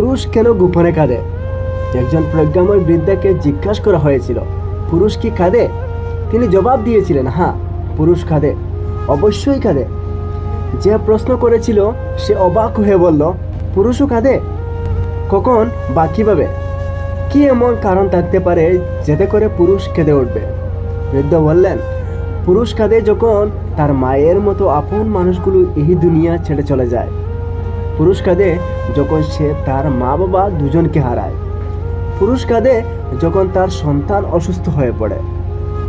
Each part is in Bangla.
পুরুষ কেন গোপনে কাঁদে? একজন প্রজ্ঞাময় বৃদ্ধাকে জিজ্ঞাসা করা হয়েছিল, পুরুষ কি কাঁদে? তিনি জবাব দিয়েছিলেন হ্যাঁ পুরুষ কাঁদে, অবশ্যই কাঁদে। যে প্রশ্ন করেছিল, সে অবাক হয়ে বলল, পুরুষও কাঁদে? কখন বা কীভাবে? কি এমন কারণ থাকতে পারে যেতে করে পুরুষ কেঁদে উঠবে? বৃদ্ধ বললেন, পুরুষ কাঁদে যখন তার মায়ের মতো আপন মানুষগুলো এই দুনিয়া ছেড়ে চলে যায়। পুরুষ কাঁদে যখন সে তার মা বাবা দুজনকে হারায়। পুরুষ কাঁদে যখন তার সন্তান অসুস্থ হয়ে পড়ে।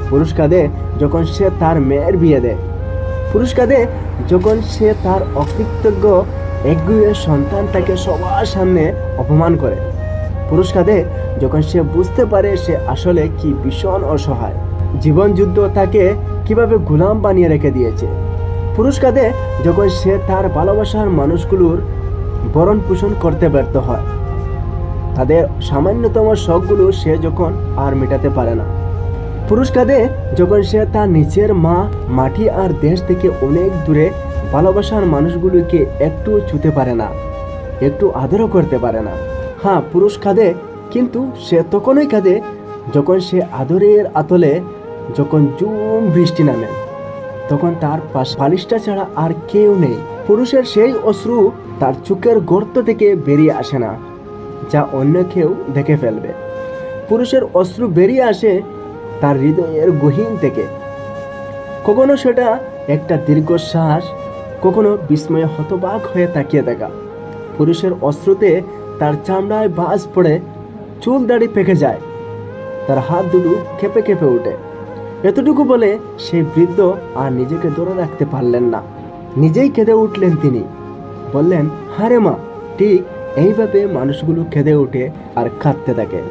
পুরুষ কাঁদে যখন সে তার মেয়ের বিয়ে দেয় পুরুষ কাঁদে যখন সে তার অকৃতজ্ঞ, একগুয়ে সন্তানটাকে সবার সামনে অপমান করে। পুরুষ কাঁদে যখন সে বুঝতে পারে সে আসলে কি ভীষণ অসহায়। জীবন যুদ্ধ তাকে কীভাবে গোলাম বানিয়ে রেখে দিয়েছে। পুরুষ কাঁদে যখন সে তার ভালোবাসার মানুষগুলোর বরণ পোষণ করতে ব্যর্থ হয়। তাদের সামান্যতম শখগুলো সে যখন আর মেটাতে পারে না। পুরুষ কাঁদে যখন সে তার নিজের মা, মাটি আর দেশ থেকে অনেক দূরে ভালোবাসার মানুষগুলোকে একটু ছুতে পারে না, একটু আদরও করতে পারে না। হ্যাঁ পুরুষ কাঁদে কিন্তু সে তখনই কাঁদে যখন সে আদরের আতলে যখন জুম বৃষ্টি নামে। তখন তার পাশ বালিশটা ছাড়া আর কেউ নেই। পুরুষের সেই অশ্রু তার চোখের গর্ত থেকে বেরিয়ে আসে না, যা অন্য কেউ দেখে ফেলবে। পুরুষের অশ্রু বেরিয়ে আসে তার হৃদয়ের গহীন থেকে। কখনো সেটা একটা দীর্ঘশ্বাস, কখনো বিস্ময়ে হতবাক হয়ে তাকিয়ে থাকা পুরুষের অশ্রুতে তার চামড়ায় বাজ পড়ে, চুল দাড়ি পেকে যায়, তার হাত দুটো কেঁপে কেঁপে ওঠে। এতটুকু বলে সেই বৃদ্ধ আর নিজেকে ধরে রাখতে পারলেন না। নিজেই কেঁদে উঠলেন তিনি। বললেন, হারে মা, ঠিক এইভাবে মানুষগুলো কেঁদে ওঠে আর কাঁদতে থাকে।